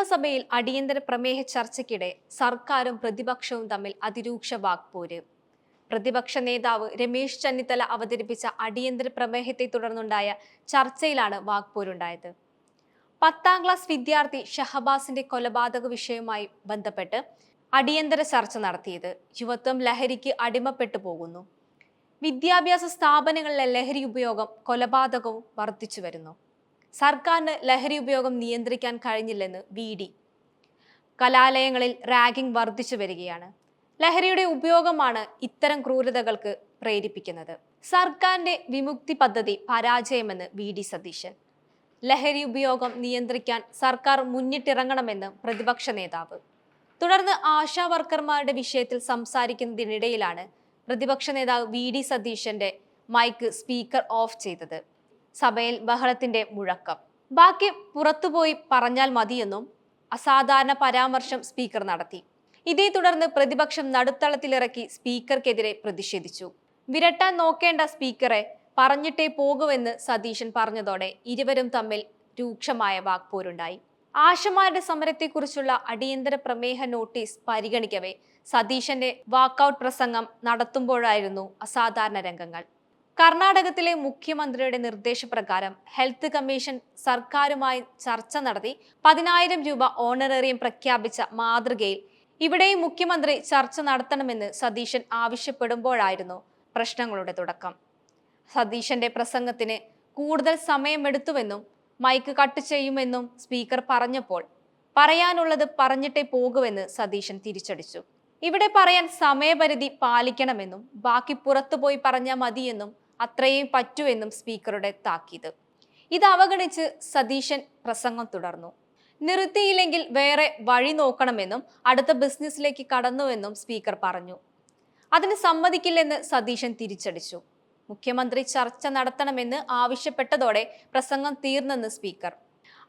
നിയമസഭയിൽ അടിയന്തര പ്രമേയ ചർച്ചയ്ക്കിടെ സർക്കാരും പ്രതിപക്ഷവും തമ്മിൽ അതിരൂക്ഷ വാക്പോര്. പ്രതിപക്ഷ നേതാവ് രമേശ് ചെന്നിത്തല അവതരിപ്പിച്ച അടിയന്തര പ്രമേയത്തെ തുടർന്നുണ്ടായ ചർച്ചയിലാണ് വാക്പോരുണ്ടായത്. പത്താം ക്ലാസ് വിദ്യാർത്ഥി ഷഹബാസിന്റെ കൊലപാതക വിഷയവുമായി ബന്ധപ്പെട്ട് അടിയന്തര ചർച്ച നടത്തിയത്. യുവത്വം ലഹരിക്ക് അടിമപ്പെട്ടു പോകുന്നു. വിദ്യാഭ്യാസ സ്ഥാപനങ്ങളിലെ ലഹരി ഉപയോഗം കൊലപാതകവും വർദ്ധിച്ചു വരുന്നു. സർക്കാരിന് ലഹരി ഉപയോഗം നിയന്ത്രിക്കാൻ കഴിഞ്ഞില്ലെന്ന് വി ഡി. കലാലയങ്ങളിൽ റാഗിംഗ് വർദ്ധിച്ചു വരികയാണ്. ലഹരിയുടെ ഉപയോഗമാണ് ഇത്തരം ക്രൂരതകൾക്ക് പ്രേരിപ്പിക്കുന്നത്. സർക്കാരിന്റെ വിമുക്തി പദ്ധതി പരാജയമെന്ന് വി ഡി സതീശൻ. ലഹരി ഉപയോഗം നിയന്ത്രിക്കാൻ സർക്കാർ മുന്നിട്ടിറങ്ങണമെന്ന് പ്രതിപക്ഷ നേതാവ്. തുടർന്ന് ആശാ വർക്കർമാരുടെ വിഷയത്തിൽ സംസാരിക്കുന്നതിനിടയിലാണ് പ്രതിപക്ഷ നേതാവ് വി ഡി സതീശന്റെ മൈക്ക് സ്പീക്കർ ഓഫ് ചെയ്തത്. സഭയിൽ ബഹളത്തിന്റെ മുഴക്കം. ബാക്കി പുറത്തുപോയി പറഞ്ഞാൽ മതിയെന്നും അസാധാരണ പരാമർശം സ്പീക്കർ നടത്തി. ഇതേ തുടർന്ന് പ്രതിപക്ഷം നടുത്തളത്തിലിറക്കി സ്പീക്കർക്കെതിരെ പ്രതിഷേധിച്ചു. വിരട്ടാൻ നോക്കേണ്ട സ്പീക്കറെ പറഞ്ഞിട്ടേ പോകുമെന്ന് സതീശൻ പറഞ്ഞതോടെ ഇരുവരും തമ്മിൽ രൂക്ഷമായ വാക്പോരുണ്ടായി. ആശമാരുടെ സമരത്തെക്കുറിച്ചുള്ള അടിയന്തര പ്രമേഹ നോട്ടീസ് പരിഗണിക്കവേ സതീശന്റെ വാക്കൌട്ട് പ്രസംഗം നടത്തുമ്പോഴായിരുന്നു അസാധാരണ രംഗങ്ങൾ. കർണാടകത്തിലെ മുഖ്യമന്ത്രിയുടെ നിർദ്ദേശപ്രകാരം ഹെൽത്ത് കമ്മീഷൻ സർക്കാരുമായി ചർച്ച നടത്തി പതിനായിരം രൂപ ഓണറേറിയം പ്രഖ്യാപിച്ച മാതൃകയിൽ ഇവിടെയും മുഖ്യമന്ത്രി ചർച്ച നടത്തണമെന്ന് സതീശൻ ആവശ്യപ്പെടുമ്പോഴായിരുന്നു പ്രശ്നങ്ങളുടെ തുടക്കം. സതീശന്റെ പ്രസംഗത്തിന് കൂടുതൽ സമയമെടുത്തുവെന്നും മൈക്ക് കട്ട് ചെയ്യുമെന്നും സ്പീക്കർ പറഞ്ഞപ്പോൾ പറയാനുള്ളത് പറഞ്ഞിട്ടേ പോകുമെന്ന് സതീശൻ തിരിച്ചടിച്ചു. ഇവിടെ പറയാൻ സമയപരിധി പാലിക്കണമെന്നും ബാക്കി പുറത്തുപോയി പറഞ്ഞാൽ മതിയെന്നും അത്രയും പറ്റുമെന്നും സ്പീക്കറുടെ താക്കീത്. ഇത് അവഗണിച്ച് സതീശൻ പ്രസംഗം തുടർന്നു. നിർത്തിയില്ലെങ്കിൽ വേറെ വഴി നോക്കണമെന്നും അടുത്ത ബിസിനസ്സിലേക്ക് കടന്നുവെന്നും സ്പീക്കർ പറഞ്ഞു. അതിന് സമ്മതിക്കില്ലെന്ന് സതീശൻ തിരിച്ചടിച്ചു. മുഖ്യമന്ത്രി ചർച്ച നടത്തണമെന്ന് ആവശ്യപ്പെട്ടതോടെ പ്രസംഗം തീർന്നെന്ന് സ്പീക്കർ.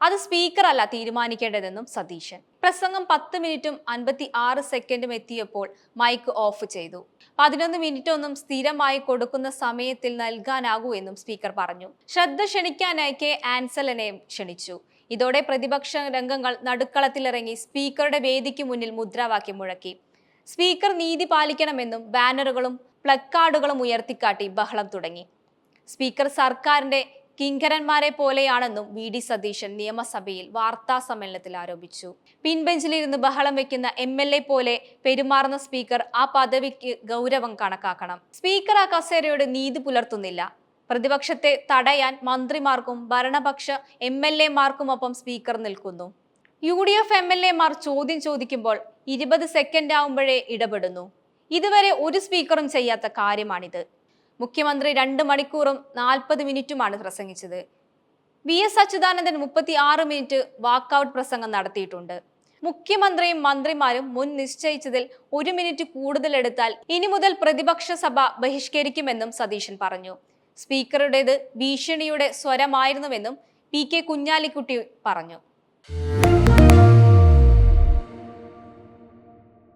അത് സ്പീക്കർ അല്ല തീരുമാനിക്കേണ്ടതെന്നും സതീശൻ. പ്രസംഗം പത്ത് മിനിറ്റും അൻപത്തി ആറ് സെക്കൻഡും എത്തിയപ്പോൾ മൈക്ക് ഓഫ് ചെയ്തു. പതിനൊന്ന് മിനിറ്റ് ഒന്നും സ്ഥിരമായി കൊടുക്കുന്ന സമയത്തിൽ നൽകാനാകൂ എന്നും സ്പീക്കർ പറഞ്ഞു. ശ്രദ്ധ ക്ഷണിക്കാനായി കെ ആൻസലനെ ക്ഷണിച്ചു. ഇതോടെ പ്രതിപക്ഷ രംഗങ്ങൾ നടുക്കളത്തിലിറങ്ങി സ്പീക്കറുടെ വേദിക്ക് മുന്നിൽ മുദ്രാവാക്യം മുഴക്കി. സ്പീക്കർ നീതി പാലിക്കണമെന്നും ബാനറുകളും പ്ലക്കാർഡുകളും ഉയർത്തിക്കാട്ടി ബഹളം തുടങ്ങി. സ്പീക്കർ സർക്കാരിന്റെ കിങ്കരന്മാരെ പോലെയാണെന്നും വി ഡി സതീശൻ നിയമസഭയിൽ വാർത്താ സമ്മേളനത്തിൽ ആരോപിച്ചു. പിൻബെഞ്ചിലിരുന്ന് ബഹളം വെക്കുന്ന എം എൽ എ പോലെ പെരുമാറുന്ന സ്പീക്കർ ആ പദവിക്ക് ഗൗരവം കണക്കാക്കണം. സ്പീക്കർ ആ കസേരയോട് നീതി പുലർത്തുന്നില്ല. പ്രതിപക്ഷത്തെ തടയാൻ മന്ത്രിമാർക്കും ഭരണപക്ഷ എം എൽ എമാർക്കുമൊപ്പം സ്പീക്കർ നിൽക്കുന്നു. U D F M L എമാർ ചോദ്യം ചോദിക്കുമ്പോൾ ഇരുപത് സെക്കൻഡ് ആവുമ്പോഴേ ഇടപെടുന്നു. ഇതുവരെ ഒരു സ്പീക്കറും ചെയ്യാത്ത കാര്യമാണിത്. മുഖ്യമന്ത്രി രണ്ട് മണിക്കൂറും നാൽപ്പത് മിനിറ്റുമാണ് പ്രസംഗിച്ചത്. വി എസ് അച്യുതാനന്ദൻ മുപ്പത്തി ആറ് മിനിറ്റ് വാക്കൌട്ട് പ്രസംഗം നടത്തിയിട്ടുണ്ട്. മുഖ്യമന്ത്രിയും മന്ത്രിമാരും മുൻ നിശ്ചയിച്ചതിൽ ഒരു മിനിറ്റ് കൂടുതൽ എടുത്താൽ ഇനി മുതൽ പ്രതിപക്ഷ സഭ ബഹിഷ്കരിക്കുമെന്നും സതീശൻ പറഞ്ഞു. സ്പീക്കറുടേത് ഭീഷണിയുടെ സ്വരമായിരുന്നുവെന്നും പി കെ കുഞ്ഞാലിക്കുട്ടി പറഞ്ഞു.